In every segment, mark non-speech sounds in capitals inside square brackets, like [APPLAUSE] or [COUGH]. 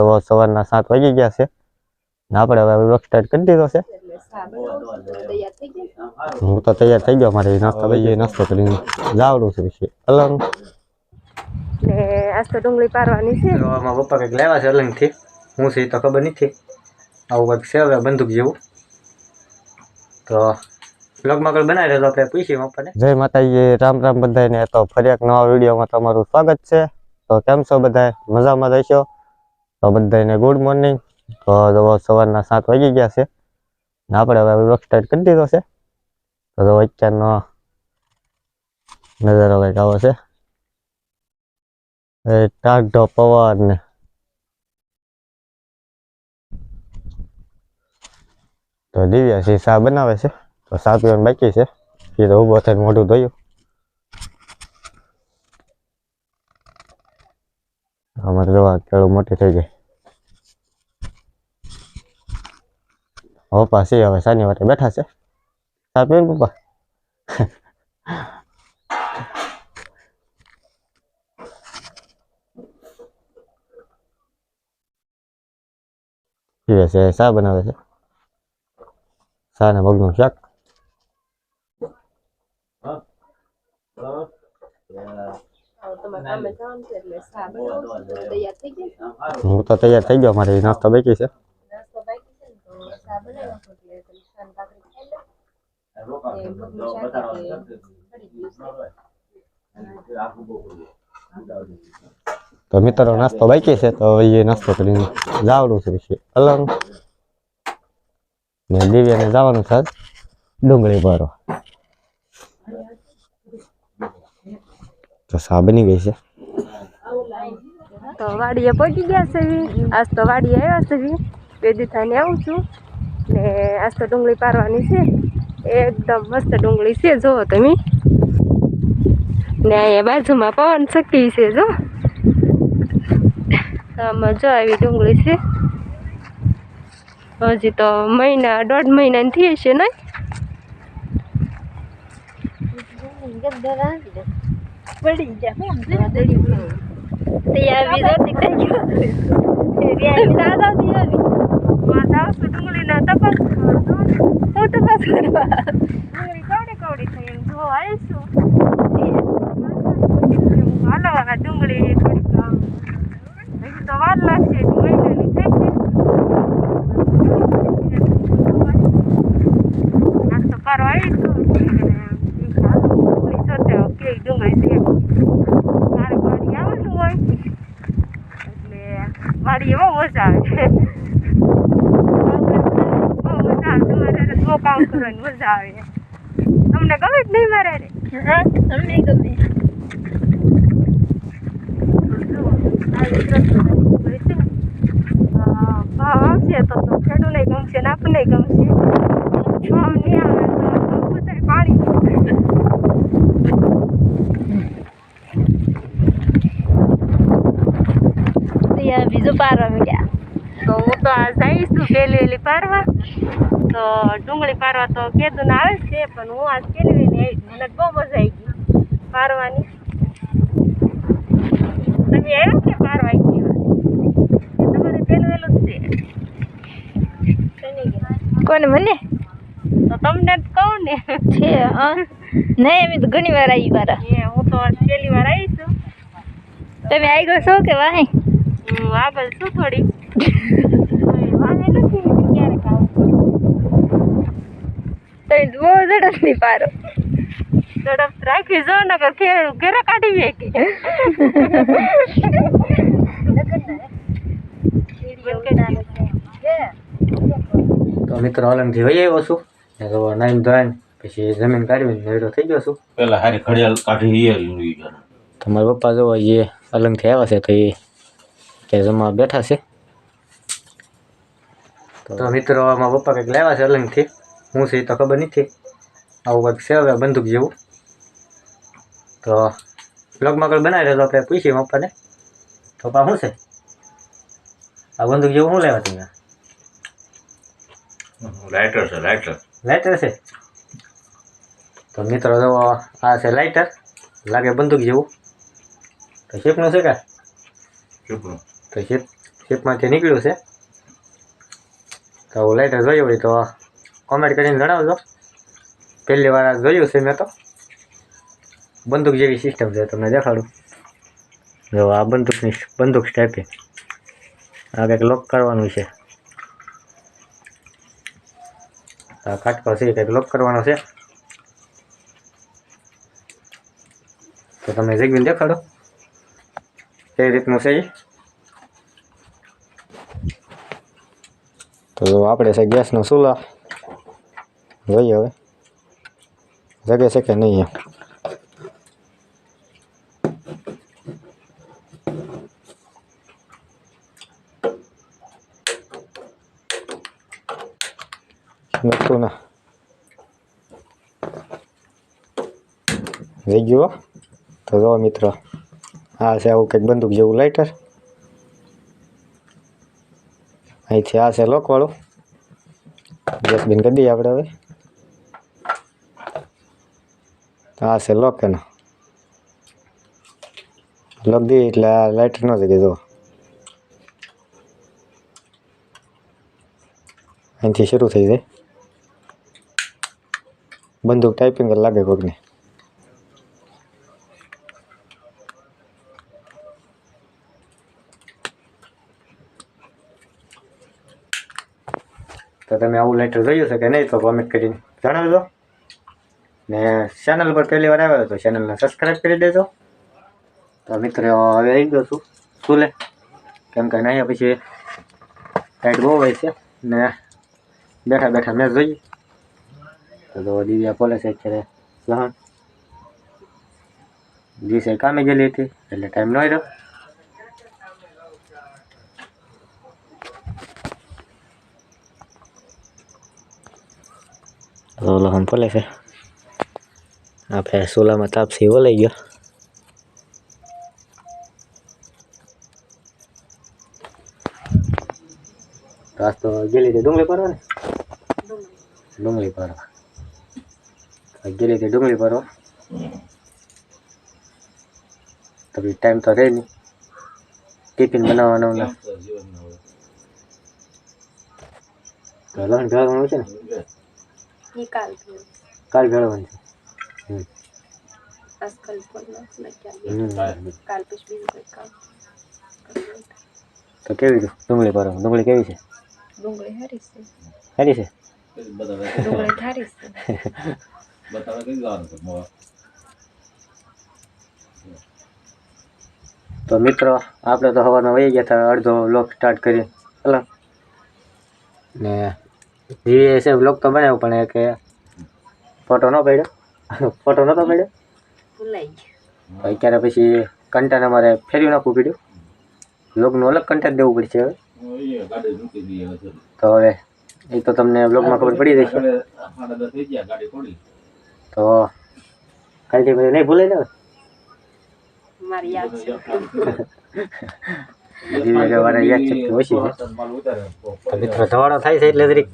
તો સવારના સાત વાગી ગયા છે. ને આપણે હવે વર્ક સ્ટાર્ટ કરી દીધો છે. હું તો તૈયાર થઈ ગયો મારે નાસ્તા ભાઈ નાસ્તો કરીને જવાનું છે પછી. અલંગ. ને આજ તો ડુંગળી પારવાની છે. આમાં પપ્પા કંઈક લાવ્યા છે અલંગથી. હું છે તો ખબર નથી. આવું કંઈક છે હવે બંદૂક જેવું. તો બ્લોગમાં આગળ બનાવી રહેતો આપણે પૂછીએ પપ્પાને. જય માતાજી રામ રામ બધાને તો ફરી એક નવા વિડીયોમાં તમારું સ્વાગત છે. તો કેમ છો બધા મજામાં રહેશો તો બધાને ગુડ મોર્નિંગ તો સવારના સાત વાગી ગયા છે. ને આપણે હવે વર્ક સ્ટાર્ટ કરી દીધો છે. તો અત્યારનો નજારો કંઈક આવો છે. એ ટાઢો પવાર ને તો દિવ્યા છે ચા બનાવે છે. તો સાત પીવાનું બાકી છે. એ તો ઊભો થઈને મોઢું ધોયું. અમારે જોવા કેળું મોટી થઈ ગઈ. પપ્પા છે હવે સાની વાટે બેઠા છે. ચા પીવું ને પપ્પા? પીવે છે ચા બનાવે છે. ચા ને મગનું શાક હું તો તૈયાર થઈ ગયો મારે નાસ્તો બેકી છે. ચા બનાવી નાખો એટલે તમે શાન ભાખરી ખાઈ લો તો મિત્રો નાસ્તો બાકી છે, તો એ નાસ્તો કરીને જવાનું છે અલંગ ને દિવ્યાને જવાનું છે ડુંગળી ભરો તો સા બની ગઈ છે? તો વાડીએ પહોંચી ગયા છે આજ તો વાડીએ આવ્યા છે. બે દીથાને આવું છું. ને આજ તો ડુંગળી પારવાની છે. એકદમ મસ્ત ડુંગળી છે જુઓ તમે. ને અહીંયા બાજુમાં પવન શક્તિ છે જો. આમાં જો આવી ડુંગળી છે. હજી તો મહિના દોઢ મહિનાની થઈ છે ને? પડી ગયા તૈયાર ગયો દાદા ડુંગળીના તપાસ તો તપાસ કરવા ડુંગળી કવડી કવડી થઈ એમ આવીશું હાલો ડુંગળી થોડીક હજી તો વાર લાગશે મહિનાની થઈ છે આજ તો પારો આવીશું વાડી બહુ મજા આવે બહુ મજા આવે તમારે હારે બહુ કામ કરવાની મજા આવે. તમને ગમે જ નહીં મારે? તમને ગમે. ભાવ આવશે તો તો ખેડૂતને ગમશે ને આપણને ગમશે. ભાવ નહીં આવે તો બધાય પાણી બીજું આવી મળ્યા તો હું તો આ જઈશ છું પહેલી વહેલી પારવા. તો ડુંગળી પારવા તો કેદું આવે છે પણ હું આજ પહેલી વહેલી આવી મને બહુ મજા આવી ગઈ પારવાની. તમે આવ્યા કે પારવા ગયા? તમારે પહેલું વહેલું જ છે? કોને મને? તો તમને જ કહું ને. છે હા. નહીં અમે તો ઘણી વાર આવી મારા. એ હું તો પહેલી વાર આવી છું. તમે આવી ગયો છો કે વાહે? હું બધું છું થોડી? વાંધો નથી ક્યારેક આવું તમે તો બહુ ઝડપથી પારો ઝડપ રાખી જો નકર ખેડ ઘરે કાઢી વેકી. તો મિત્રો અલંગથી વહી આવ્યો છું ને તો નાઈન ધોઈને પછી જમીન કાઢવી નેડો થઈ ગયો છું પેલા હારી ઘડિયાળ કાઢી ઈ લીધી છે તમારા પપ્પા જોવા એ અલંગથી આવ્યા છે તો એ કે જમવા બેઠા છે? તો મિત્રો મારા પપ્પા કંઈક લાવ્યા છે અલંગથી. હું છે એ તો ખબર નથી. આવું કંઈક છે હવે બંદૂક જેવું. તો બ્લોગમાં કંઈ બનાવી રહ્યો આપણે પૂછીએ પપ્પાને. તો પપ્પા શું છે? આ બંદૂક જેવું શું લેવા તમે? લાઇટર છે લાઇટર લાઇટર છે? તો મિત્રો જો આ છે લાઇટર લાગે બંદૂક જેવું. તો શેપનું છે કાં શેપનું તો શેપ શેપમાંથી નીકળ્યું છે. તો લાઇટર જોયું હોય તો કોમેન્ટ કરીને જણાવજો. પહેલી વાર જોયું છે મેં તો. બંદૂક જેવી સિસ્ટમ છે, તમને દેખાડું. જો, આ બંદૂકની બંદૂક ટાઈપે આ કંઈક લોક કરવાનું છે. આ કાટકો છે કંઈક લોક કરવાનો છે. તો તમે જગવીને દેખાડો. કઈ રીતનું છે એ તો આપણે છે ગેસનો ચૂલા. જોઈએ હવે. જગે છે કે નહીં એમ. ના. જઈ ગયો તો જો મિત્રો, આ છે આવું કંઈક બંદૂક જેવું લાઇટર અહીંથી આ છે લોકવાળું. ગેસ બિન કરી દઈએ આપણે હવે. આ છે લોક એનો. લોક દઈએ એટલે આ લાઇટર ન જગે, જુઓ. અહીંથી શરૂ થઈ જાય. બંદૂક ટાઈપિંગ લાગે કોકને. તમે આવું લેટર જોયું છે કે નહીં તો કોમેન્ટ કરીને જણાવજો. ને ચેનલ પર પહેલી વાર આવ્યો તો ચેનલને સબસ્ક્રાઈબ કરી દેજો. તો મિત્રો, હવે આવી ગયો છું સુલે કેમ કે નહીં પછી ટાઈટ બહુ હોય છે. ને બેઠા બેઠા મેં જોઈએ તો દિવ્યા પોલે છે અત્યારે લહણ. દિવસે કામે ગયેલી હતી, એટલે ટાઈમ ન રહ્યો તો લહણ પોલે છે આપણે સોલામાં તાપસી લઈ ગયો. તો આજ તો ગયેલી હતી ડુંગળી પરવા ને ડુંગળી પરવા. ગેલી તે ડુંગળી પરવા. તો બી ટાઈમ તો રહે નહીં ટિફિન બનાવવાનો ને. તો લહણ ભેળવાનું છે ને? નિકાલ કાલ છે આજકાલ કાલ પછી બીજું કામ તો કેવી ડુંગળી પર ડુંગળી કેવી છે ડુંગળી હારી છે હારી છે ડુંગળી થારી છે બતાવે કઈ જવાનું છે તો મિત્રો આપણે તો સવારના વહી ગયા હતા અડધો લોક સ્ટાર્ટ કરી હલો. ને ધીરે છે બ્લોગ તો બનાવ્યો પણ એ કે ફોટો ન પડ્યો. ફોટો નહોતો પડ્યો. અત્યારે પછી કન્ટેન્ટ અમારે ફેરવી નાખવું પડ્યું. બ્લોગનું અલગ કન્ટેન્ટ દેવું પડશે હવે. તો હવે એ તો તમને બ્લોગમાં ખબર પડી જશે. તો કાલથી બધું નહીં ભૂલાય ને? મારી યાદ છે. [LAUGHS] ધીરે ધીરે યાદ શક્તિ ઓછી છે. તો મિત્રો ધવાડો થાય છે એટલે જરીક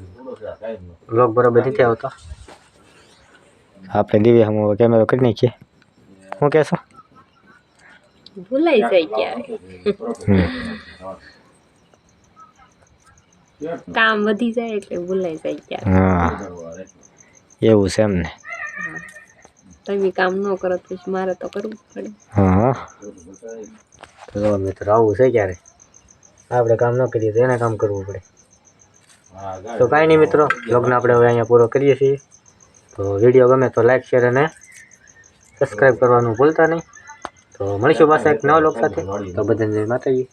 બ્લોગ બરોબર નથી આવતો. આપણે દિવ્ય હમ કેમેરો કરી નાખીએ. શું કહેશો ભૂલાઈ જાય ક્યારે કામ વધી જાય એટલે ભૂલાઈ જાય ક્યારે હા. એવું છે એમને તમે કામ ન કરો તો પછી મારે તો કરવું પડે. હા. તો મિત્રો આવું છે ક્યારે? આપણે કામ ન કરીએ તો એને કામ કરવું પડે. તો કાંઈ નહીં મિત્રો બ્લોગને આપણે હવે અહીંયા પૂરો કરીએ છીએ. તો વીડિયો ગમે તો લાઈક શેર અને સબસ્ક્રાઈબ કરવાનું ભૂલતા નહીં. તો મળીશું પાસે એક નવા લોક સાથે. તો બધાને જય માતાજી.